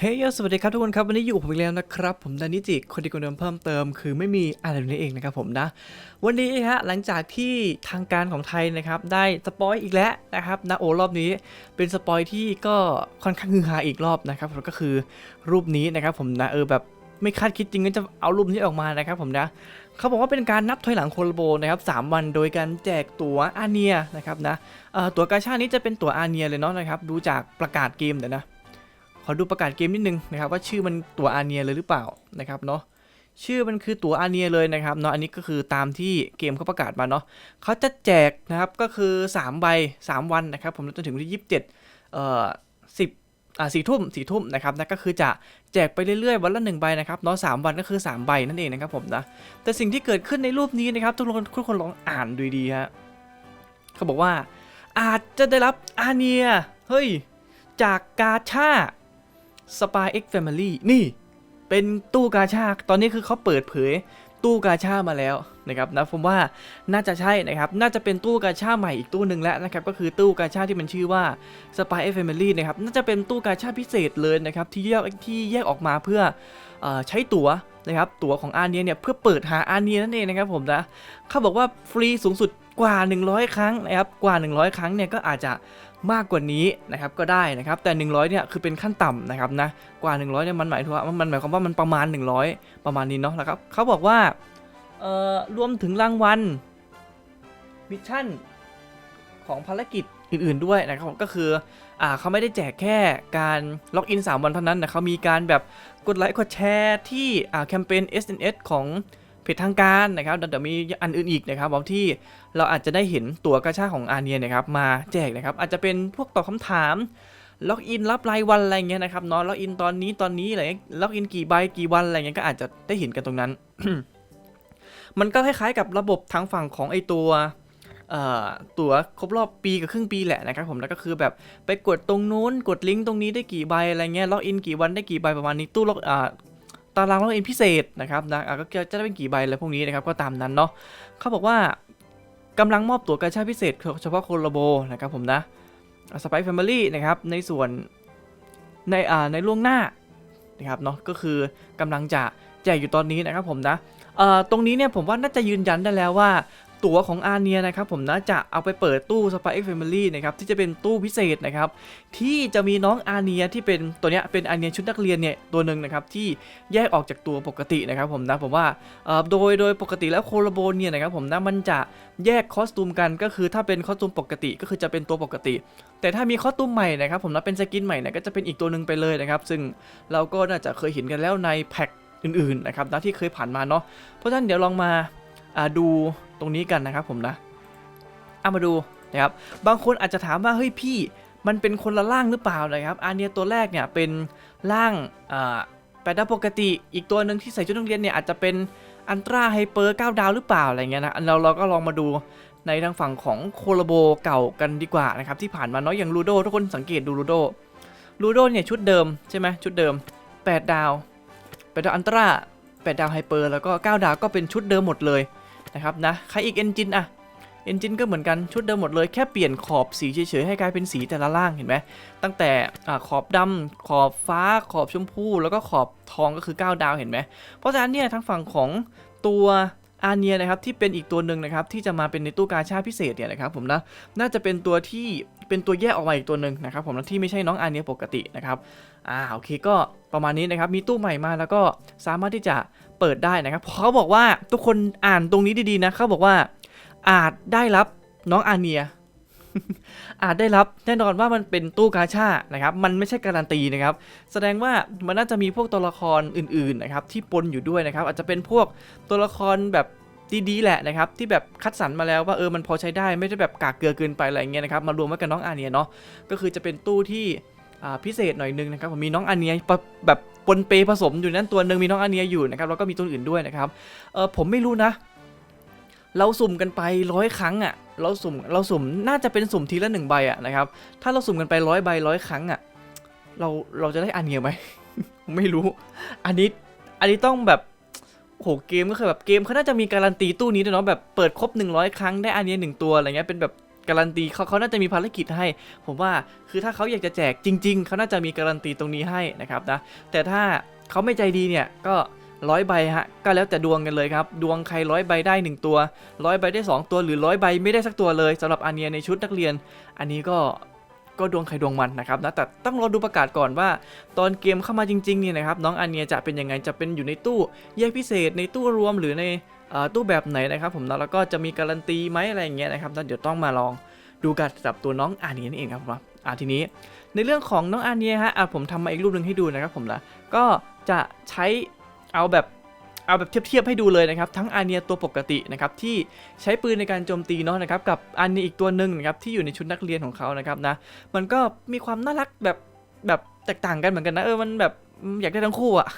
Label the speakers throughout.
Speaker 1: เฮ้ยสวัสดีครับทุกคนครับ วันนี้อยู่ผมอีกแล้วนะครับ ผมดานิจิคนดีคนเดิมเพิ่มเติม คือไม่มีอะไรนี่เองนะครับผมนะ วันนี้ฮะหลังจากที่ทางการของไทยนะครับ ได้สปอยอีกแล้วนะครับนะโอรอบนี้เป็นสปอยที่ก็ค่อนข้างฮือฮาอีกรอบนะครับผมก็คือรูปนี้นะครับผมนะเออแบบไม่คาดคิดจริงก็จะเอารูปนี้ออกมานะครับผมนะเขาบอกว่าเป็นการนับถอยหลังโคลโบนะครับสามวันโดยการแจกตั๋วอาเนียนะครับนะตั๋วกาชาดนี้จะเป็นตั๋วอาเนียเลยเนาะนะครับดูจากประกาศเกมเดี๋ยวนะ ขอดูประกาศเกมนิดนึงนะครับว่าชื่อมันตัวอาเนียเลยหรือเปล่านะครับเนาะชื่อมันคือตัวอาเนียเลยนะครับเนาะอันนี้ก็คือตามที่เกมเขาประกาศมาเนาะเขาจะแจกนะครับก็คือ3ใบ3 วันนะครับผมจนถึงวันที่27เอ่อ10อ่าสี่ทุ่มสี่ทุ่มนะครับนะก็คือจะแจกไปเรื่อยๆ วันละ1ใบนะครับเนาะสามวันก็คือ 3 ใบนั่นเองนะครับผมนะแต่สิ่งที่เกิดขึ้นในรูปนี้นะครับทุกคนทุกคนลองอ่านดูดีฮะเขาบอกว่าอาจจะได้รับอาเนียเฮ้ยจากกาชา Spy X Family นี่ เป็นตู้กาชาตอนนี้คือเขาเปิดเผยตู้กาชามาแล้วนะครับนะผมว่าน่าจะใช่นะครับ น่าจะเป็นตู้กาชาใหม่อีกตู้หนึ่งแล้วนะครับ ก็คือตู้กาชาที่มันชื่อว่า Spy X Family นะครับ น่าจะเป็นตู้กาชาพิเศษเลยนะครับ ที่แยกที่แยกออกมาเพื่อออใช้ตั๋วนะครับ ตั๋วของอาเนียเนี่ยเพื่อเปิดหาอาเนียนั่นเองนะครับผมนะเขาบอกว่าฟรีสูงสุดกว่า 100 ครั้งนะครับ กว่า 100 ครั้งเนี่ยก็อาจจะ มากกว่านี้นะครับก็ได้นะครับแต่ 100เนี่ยคือเป็นขั้นต่ำนะครับนะกว่า 100เนี่ยมันหมายถึงว่ามันหมายความว่ามันประมาณ 100 ประมาณนี้เนาะแล้วครับเขาบอกว่าเอ่อรวมถึงรางวัลมิชชั่นของภารกิจอื่นๆด้วยนะครับก็คืออ่าเขาไม่ได้แจกแค่การล็อกอิน 3 วันเท่านั้นนะเขามีการแบบกดไลค์กดแชร์ที่อ่าแคมเปญ SNS ของ เพจทางการนะครับเดี๋ยวมีอันอื่นอีกนะครับผมที่เราอาจจะได้เห็นตั๋วกระชาของอาเนียนะครับมาแจกนะครับอาจจะเป็นพวกตอบคำถามล็อกอินรับรายวันอะไรเงี้ยนะครับเนาะล็อกอินตอนนี้ตอนนี้อะไรเงี้ยล็อกอินกี่ใบกี่วันอะไรเงี้ยก็อาจจะได้เห็นกันตรงนั้น มันก็คล้ายๆกับระบบทางฝั่งของไอตัวตั๋วครบรอบปีกับครึ่งปีแหละนะครับผมแล้วก็คือแบบไปกดตรงนู้นกดลิงก์ตรงนี้ได้กี่ใบอะไรเงี้ยล็อกอินกี่วันได้กี่ใบประมาณนี้ตู้ล็อก ตารางร้อกอินพิเศษนะครับนะก็จะได้เป็นกี่ใบอะไรพวกนี้นะครับก็ตามนั้นเนาะเขาบอกว่ากำลังมอบตั๋วกาชาพิเศษเฉพาะโคละโบนะครับผมนะสไปแฟมิลี่นะครับในส่วนในอ่าในล่วงหน้านะครับเนาะก็คือกำลังจะแจกอยู่ตอนนี้นะครับผมนะเอ่อตรงนี้เนี่ยผมว่าน่าจะยืนยันได้แล้วว่า ตั๋วของอาเนียนะครับผมนะจะเอาไปเปิดตู้ Spy X Family นะครับที่จะเป็นตู้พิเศษนะครับที่จะมีน้องอาเนียที่เป็นตัวเนี้ยเป็นอาเนียชุดนักเรียนเนี่ยตัวหนึ่งนะครับที่แยกออกจากตัวปกตินะครับผมนะผมว่าโดยโดยปกติแล้วโคลโบเนี่ยนะครับผมนะมันจะแยกคอสตูมกันก็คือถ้าเป็นคอสตูมปกติก็คือจะเป็นตัวปกติ แต่ถ้ามีคอสตูมใหม่นะครับผมนะเป็นสกินใหม่เนี่ยก็จะเป็นอีกตัวหนึ่งไปเลยนะครับซึ่งเราก็น่าจะเคยเห็นกันแล้วในแพ็คอื่นๆนะครับนะที่เคยผ่านมาเนาะเพราะฉะนั้นเดี๋ยวลองมา ดูตรงนี้กันนะครับผมนะเอามาดูนะครับบางคนอาจจะถามว่าเฮ้ยพี่มันเป็นคนละร่างหรือเปล่านะครับอันเนียตัวแรกเนี่ยเป็นร่างแปดดาวปกติ อีกตัวหนึ่งที่ใส่ชุดนักเรียนเนี่ยอาจจะเป็นอันตราไฮเปอร์9ดาวหรือเปล่าอะไรเงี้ยนะเราเราก็ลองมาดูในทางฝั่งของโคลโบเก่ากันดีกว่านะครับที่ผ่านมาเนาะอย่างลูโดทุกคนสังเกตดูลูโดลูโดเนี่ยชุดเดิมใช่ไหมชุดเดิม 8 ดาว8ดาวอันตรา8ดาวไฮเปอร์แล้วก็ 9 ดาวก็เป็นชุดเดิมหมดเลย นะครับนะใครอีกเอนจินอะเอนจินก็เหมือนกันชุดเดิมหมดเลยแค่เปลี่ยนขอบสีเฉยๆให้กลายเป็นสีแต่ละล่างเห็นไหมตั้งแต่อขอบดำขอบฟ้าขอบชมพูแล้วก็ขอบทองก็คือ 9 ดาวเห็นไหมเพราะฉะนั้นเนี่ยทางฝั่งของตัวอาเนียนะครับที่เป็นอีกตัวหนึ่งนะครับที่จะมาเป็นในตู้กาชาพิเศษเนี่ยนะครับผมนะน่าจะเป็นตัวที่เป็นตัวแยกออกมาอีกตัวหนึ่งนะครับผมนะที่ไม่ใช่น้องอาเนียปกตินะครับอ่าโอเคก็ประมาณนี้นะครับมีตู้ใหม่มาแล้วก็สามารถที่จะ เปิดได้นะครับเขาบอกว่าทุกคนอ่านตรงนี้ดีๆนะเขาบอกว่า อาจได้รับน้องอาเนีย อาจได้รับแน่นอนว่ามันเป็นตู้กาชานะครับ มันไม่ใช่การันตีนะครับ แสดงว่ามันน่าจะมีพวกตัวละครอื่นๆนะครับที่ปนอยู่ด้วยนะครับ อาจจะเป็นพวกตัวละครแบบดีๆแหละนะครับที่แบบคัดสรรมาแล้วว่าเออมันพอใช้ได้ไม่ได้แบบกากเกลือเกินไปอะไรเงี้ยนะครับมารวมไว้กับน้องอาเนียเนาะก็คือจะเป็นตู้ที่พิเศษหน่อยนึงนะครับผมมีน้องอาเนียแบบ ปนเปผสมอยู่นั่นตัวหนึ่งมีน้องอาเนียอยู่นะครับแล้วก็มีตัวอื่นด้วยนะครับเออผมไม่รู้นะ เราสุ่มกันไปร้อยครั้งอะ่ะเราสุ่มเราสุ่มน่าจะเป็นสุ่มทีละหนึ่งใบอะ่ะนะครับถ้าเราสุ่มกันไปร้อยใบร้อยครั้งอะ่ะเราเราจะได้อันเนียไหมไม่รู้ อันนี้อันนี้ต้องแบบโหเกมก็คือแบบเกมเขาน่าจะมีการันตีตู้นี้ด้วยเนาะแบบเปิดครบ 100 ครั้งได้อันเนียหนึ่งตัวอะไรเงี้ยเป็นแบบ การันตีเขาเขาน่าจะมีภารกิจให้ ผมว่าคือถ้าเขาอยากจะแจกจริง ๆเขาน่าจะมีการันตีตรงนี้ให้นะครับนะแต่ถ้าเขาไม่ใจดีเนี่ยก็ร้อยใบฮะก็แล้วแต่ดวงกันเลยครับ ดวงใครร้อยใบได้หนึ่งตัวร้อยใบได้ 2 ตัวหรือร้อยใบไม่ได้สักตัวเลยสำหรับอาเนียในชุดนักเรียน อันนี้ก็ก็ดวงใครดวงมันนะครับนะแต่ต้องรอดูประกาศก่อนว่า ตอนเกมเข้ามาจริงๆเนี่ยนะครับน้องอาเนียจะเป็นยังไงจะเป็นอยู่ในตู้แยกพิเศษในตู้รวมหรือใน ตู้แบบไหนนะครับผมนะแล้วก็จะมีการันตีไหมอะไรอย่างเงี้ยนะครับเดี๋ยวต้องมาลองดูกันสำหรับตัวน้องอาเนียนี่เองครับผมอะทีนี้ในเรื่องของน้องอาเนียฮะอะผมทำมาอีกรูปหนึ่งให้ดูนะครับผมนะก็จะใช้เอาแบบเอาแบบเทียบๆให้ดูเลยนะครับ ทั้งอาเนียตัวปกตินะครับที่ใช้ปืนในการโจมตีเนาะนะครับกับอาเนียอีกตัวหนึ่งนะครับที่อยู่ในชุดนักเรียนของเขานะครับนะมันก็มีความน่ารักแบบแบบแตกต่างกันเหมือนกันนะเออมันแบบอยากได้ทั้งคู่อะ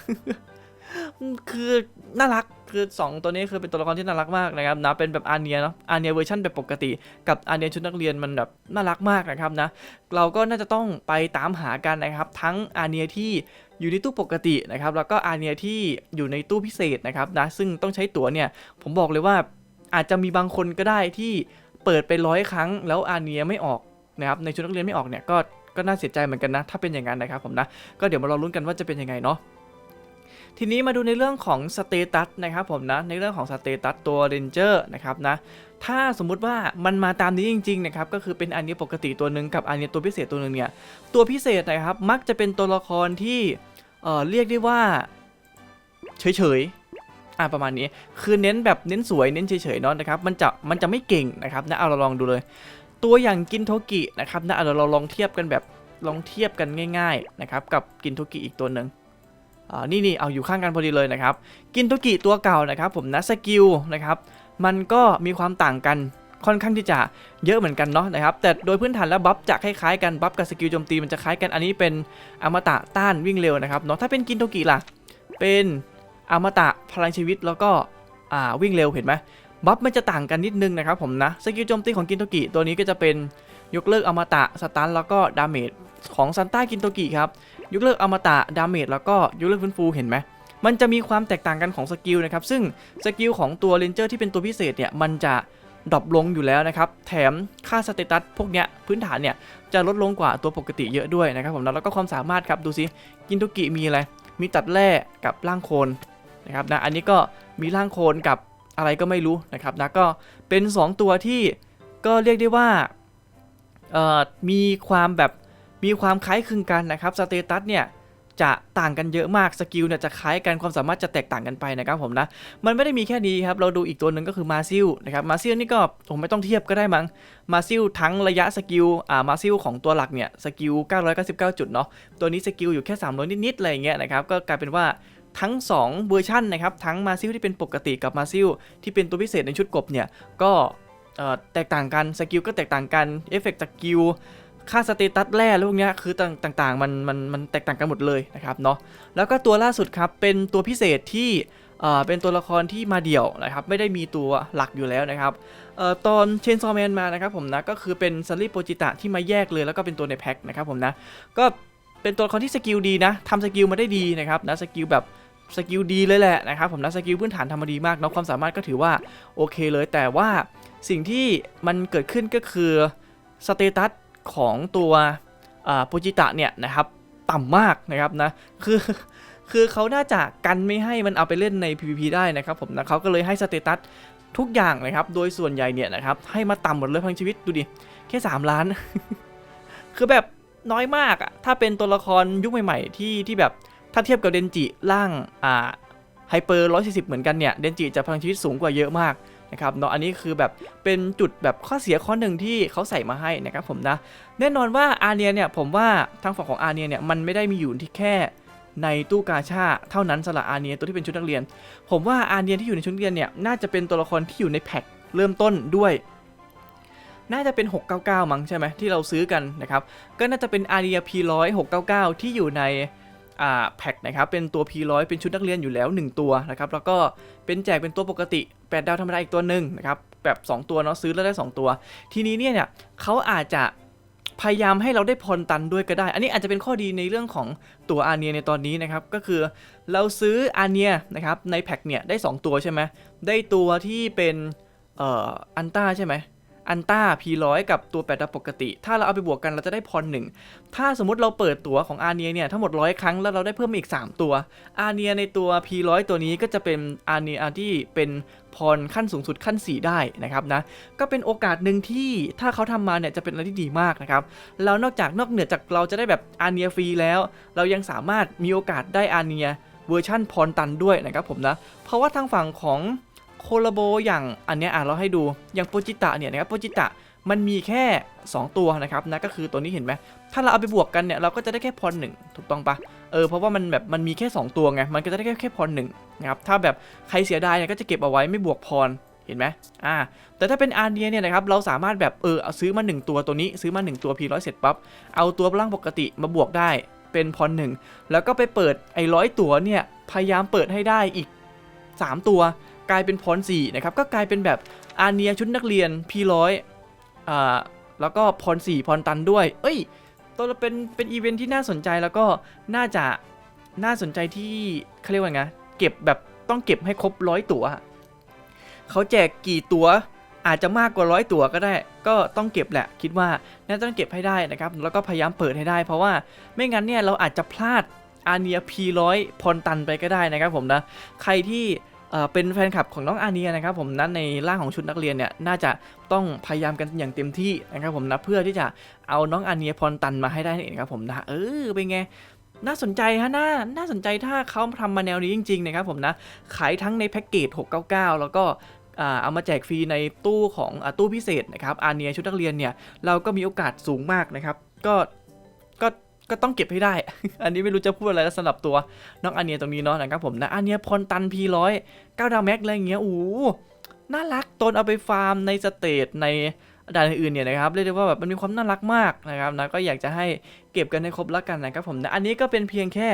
Speaker 1: คือน่ารัก คือ 2 ตัวนี้คือเป็นตัวละครที่น่ารักมากนะครับนะเป็นแบบอาเนียเนาะอาเนียเวอร์ชันแบบปกติ กับอาเนียชุดนักเรียนมันแบบน่ารักมากนะครับนะเราก็น่าจะต้องไปตามหากันนะครับทั้งอาเนียที่อยู่ในตู้ปกตินะครับแล้วก็อาเนียที่อยู่ในตู้พิเศษนะครับนะซึ่งต้องใช้ตั๋วเนี่ยผมบอกเลยว่าอาจจะมีบางคนก็ได้ที่เปิดไปร้อยครั้ง แล้วอาเนียไม่ออกนะครับในชุดนักเรียนไม่ออกเนี่ยก็ก็น่าเสียใจเหมือนกันนะถ้าเป็นอย่างนั้นนะครับผมนะก็เดี๋ยวมารอลุ้นกันว่าจะเป็นยังไงเนาะ ทีนี้มาดูในเรื่องของสเตตัสนะครับผมนะในเรื่องของสเตตัสตัวเรนเจอร์นะครับนะถ้าสมมุติว่ามันมาตามนี้จริงๆนะครับก็คือเป็นอันนี้ปกติตัวหนึ่งกับอันนี้ตัวพิเศษตัวหนึ่งเนี่ยตัวพิเศษนะครับมักจะเป็นตัวละครที่เอ่อเรียกได้ว่าเฉยๆอ่าประมาณนี้คือเน้นแบบเน้นสวยเน้นเฉยๆเนาะนะครับมันจะมันจะไม่เก่งนะครับนะเอาเราลองดูเลย ตัวอย่างกินโทกินะครับนะเอาเราลองเทียบกันแบบลองเทียบกันง่าย ๆนะครับกับกินโทกิอีกตัวหนึ่ง นี่นี่เอาอยู่ข้างกันพอดีเลยนะครับ กินโทกิตัวเก่านะครับผมนะสกิลนะครับ มันก็มีความต่างกันค่อนข้างที่จะเยอะเหมือนกันเนาะนะครับ แต่โดยพื้นฐานแล้วบัฟจะคล้ายๆกันบัฟกับสกิลโจมตีมันจะคล้ายกันอันนี้เป็นอมตะต้านวิ่งเร็วนะครับเนาะถ้าเป็นกินโทกิล่ะ เป็นอมตะพลังชีวิตแล้วก็วิ่งเร็วเห็นไหมบัฟมันจะต่างกันนิดนึงนะครับผมนะสกิลโจมตีของกินโทกิตัวนี้ก็จะเป็นยกเลิกอมตะสตันแล้วก็ดาเมจ ของซันต้ากินโทกิครับยกเลิกอมตะดาเมจแล้วก็ยกเลิกฟื้นฟูเห็นไหมมันจะมีความแตกต่างกันของสกิลนะครับซึ่งสกิลของตัวเรนเจอร์ที่เป็นตัวพิเศษเนี่ยมันจะดรอปลงอยู่แล้วนะครับ แถมค่าสเตตัสพวกเนี้ยพื้นฐานเนี่ยจะลดลงกว่าตัวปกติเยอะด้วยนะครับผมแล้วก็ความสามารถครับดูสิกินทุกิมีอะไร มีตัดแร่กับร่างโคนนะครับนะอันนี้ก็มีร่างโคนกับอะไรก็ไม่รู้นะครับนะก็เป็น 2 ตัวที่ก็เรียกได้ว่ามีความแบบ มีความคล้ายคลึงกันนะครับสเตตัสเนี่ยจะต่างกันเยอะมากสกิลเนี่ยจะคล้ายกันความสามารถจะแตกต่างกันไปนะครับผมนะมันไม่ได้มีแค่นี้ครับเราดูอีกตัวหนึ่งก็คือมาซิลนะครับมาซิลนี่ก็ผมไม่ต้องเทียบก็ได้มั้งมาซิลทั้งระยะสกิลอ่ามาซิลของตัวหลักเนี่ยสกิล 999 จุดเนาะตัวนี้สกิลอยู่แค่ 300 นิดๆอะไรอย่างเงี้ยนะครับก็กลายเป็นว่าทั้ง 2 เวอร์ชันนะครับทั้งมาซิลที่เป็นปกติกับมาซิลที่เป็นตัวพิเศษในชุดกบเนี่ยก็แตกต่างกันสกิลก็แตกต่างกันเอฟเฟกต์สกิล ค่าสเตตัสแร่ล้วพวกเนี้ยคือต่างๆมันมันมันแตกต่างกันหมดเลยนะครับเนาะแล้วก็ตัวล่าสุดครับเป็นตัวพิเศษที่เอ่อเป็นตัวละครที่มาเดี่ยวนะครับไม่ได้มีตัวหลักอยู่แล้วนะครับเอ่อตอนเชนซอแมนมานะครับผมนะก็คือเป็นซันลี่โปจิตะที่มาแยกเลยแล้วก็เป็นตัวในแพ็คนะครับผมนะก็เป็นตัวละครที่สกิลดีนะทำสกิลมาได้ดีนะครับนะสกิลแบบสกิลดีเลยแหละนะครับผมนะสกิลพื้นฐานทำมาดีมากเนาะความสามารถก็ถือว่าโอเคเลยแต่ว่าสิ่งที่มันเกิดขึ้นก็คือสเตตัส ของตัวโปจิตะเนี่ยนะครับต่ำมากนะครับนะคือคือเขาน่าจะกันไม่ให้มันเอาไปเล่นใน PVP ได้นะครับผมนะเขาก็เลยให้สเตตัสทุกอย่างนะครับ โดยส่วนใหญ่เนี่ยนะครับให้มาต่ำหมดเลยพังชีวิตดูดิ แค่ 3 ล้าน คือแบบน้อยมากอะถ้าเป็นตัวละครยุคใหม่ๆ ที่ที่แบบถ้าเทียบกับเดนจิร่างอ่าไฮเปอร์140เหมือนกันเนี่ย เดนจิจะพลังชีวิตสูงกว่าเยอะมาก นะครับเนาะอันนี้คือแบบเป็นจุดแบบข้อเสียข้อหนึ่งที่เขาใส่มาให้นะครับผมนะแน่นอนว่าอาเนียเนี่ยผมว่าทางฝั่งของอาเนียเนี่ยมันไม่ได้มีอยู่ที่แค่ในตู้กาชาเท่านั้นสำหรับอาเนียตัวที่เป็นชุดนักเรียน ผมว่าอาเนียที่อยู่ในชุดนักเรียนเนี่ยน่าจะเป็นตัวละครที่อยู่ในแพ็คเริ่มต้นด้วย น่าจะเป็น 699 มั้งใช่ไหมที่เราซื้อกันนะครับก็น่าจะเป็นอาเนีย P100 699 ที่อยู่ใน อ่าแพ็คนะครับเป็นตัว P100 เป็นชุดนักเรียนอยู่แล้ว 1 ตัวนะครับแล้วก็เป็นแจกเป็นตัวปกติ 8 ดาวธรรมดาอีกตัวหนึ่งนะครับแบบ 2 ตัวเนาะซื้อแล้วได้ 2 ตัว ทีนี้เนี่ยเนี่ยเขาอาจจะพยายามให้เราได้พรตันด้วยก็ได้ อันนี้อาจจะเป็นข้อดีในเรื่องของตัวอาเนียในตอนนี้นะครับ ก็คือเราซื้ออาเนียนะครับในแพ็คเนี่ยได้ 2 ตัวใช่ไหมได้ตัวที่เป็นเอ่ออันต้าใช่ไหม อันต้า P100 กับตัว8ดปกติ ถ้าเราเอาไปบวกกันเราจะได้พรหนึ่งถ้าสมมติเราเปิดตัวของอาเนียเนี่ยทั้งหมดร้อยครั้งแล้วเราได้เพิ่มอีก 3 ตัว อาเนียในตัว P100 ตัวนี้ก็จะเป็นอาเนียที่เป็นพรขั้นสูงสุดขั้น 4 ได้นะครับนะก็เป็นโอกาสหนึ่งที่ถ้าเขาทำมาเนี่ยจะเป็นอะไรที่ดีมากนะครับแล้วนอกจากนอกเหนือจากเราจะได้แบบอาเนียฟรีแล้ว เรายังสามารถมีโอกาสได้อาเนียเวอร์ชั่นพรตันด้วยนะครับผมนะเพราะว่าทางฝั่งของ โคลาโบอย่างอันเนี้ยอะเราให้ดูอย่างโปจิตะเนี่ยนะครับโปจิตะมันมีแค่ 2 ตัวนะครับนะก็คือตัวนี้เห็นไหมถ้าเราเอาไปบวกกันเนี่ยเราก็จะได้แค่พรหนึ่งถูกต้องปะเออเพราะว่ามันแบบมันมีแค่ 2 ตัวไงมันก็จะได้แค่แค่พรหนึ่งนะครับถ้าแบบใครเสียดายเนี่ยก็จะเก็บเอาไว้ไม่บวกพรเห็นไหมอ่า แต่ถ้าเป็นอาร์เนียเนี่ยนะครับ เราสามารถแบบเออเอาซื้อมา 1 ตัวตัวนี้ซื้อมา 1 ตัว P100 เสร็จปั๊บ เอาตัวร่างปกติมาบวกได้เป็นพรหนึ่งแล้วก็ไปเปิดไอ้ร้อยตัวเนี่ย พยายามเปิดให้ได้อีก 3 ตัว กลายเป็นพร4นะครับก็กลายเป็นแบบอาเนียชุดนักเรียน P100 อ่าแล้วก็พร4พรตันด้วย เอ้ยตัวเราเป็นเป็นอีเวนท์ที่น่าสนใจแล้วก็น่าจะน่าสนใจที่เขาเรียกว่าไงเก็บแบบต้องเก็บให้ครบร้อยตัวเขาแจกกี่ตัวอาจจะมากกว่าร้อยตัวก็ได้ ก็ต้องเก็บแหละ คิดว่าน่าจะต้องเก็บให้ได้นะครับ แล้วก็พยายามเปิดให้ได้ เพราะว่าไม่งั้นเนี่ยเราอาจจะพลาดอาเนีย P100 พรตันไปก็ได้นะครับผมนะ ใครที่ เป็นแฟนคลับของน้องอาเนียนะครับผมนั้นในร่างของชุดนักเรียนเนี่ยน่าจะต้องพยายามกันอย่างเต็มที่นะครับผมนะเพื่อที่จะเอาน้องอาเนียพรตันมาให้ได้นั่นเองครับผมนะเออเป็นไงน่าสนใจฮะน่าน่าสนใจถ้าเขาทำมาแนวนี้จริงๆนะครับผมนะขายทั้งในแพ็กเกจ 699 แล้วก็เอามาแจกฟรีในตู้ของอตู้พิเศษนะครับอาเนียชุดนักเรียนเนี่ยเราก็มีโอกาสสูงมากนะครับ ก็ก็ ก็ต้องเก็บให้ได้ อันนี้ไม่รู้จะพูดอะไรแล้วสำหรับตัวน้องอันเนียตรงนี้เนาะนะครับผมนะอันเนียพรตันพีร้อยเก้าดาวแม็กอะไรเงี้ยโอ้น่ารักตนเอาไปฟาร์มในสเตจใน ด่านอื่นเนี่ยนะครับเรียกได้ว่าแบบมันมีความน่ารักมากนะครับนะก็อยากจะให้เก็บกันให้ครบละกันนะครับผมนะอันนี้ก็เป็นเพียงแค่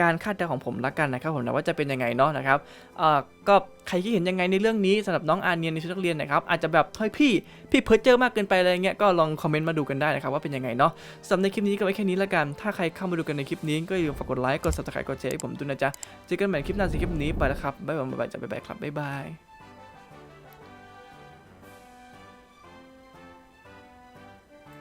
Speaker 1: การคาดเดาของผมละกันนะครับผมนะว่าจะเป็นยังไงเนาะนะครับเอ่อก็ใครที่เห็นยังไงในเรื่องนี้สำหรับน้องอาเนียนในชุดนักเรียนนะครับอาจจะแบบเฮ้ยพี่พี่เพิร์เจอร์มากเกินไปอะไรเงี้ยก็ลองคอมเมนต์มาดูกันได้นะครับว่าเป็นยังไงเนาะสำหรับในคลิปนี้ก็ไว้แค่นี้ละกัน ถ้าใครเข้ามาดูกันในคลิปนี้ก็อย่าลืมฝากกดไลค์กด subscribe กดแชร์ให้ผมด้วยนะจ๊ะเจอกันใหม่คลิปหน้าสิคลิปนี้ไปแล้วครับบ๊ายบายบ๊ายบายจ้ะบ๊ายบายครับบ๊ายบาย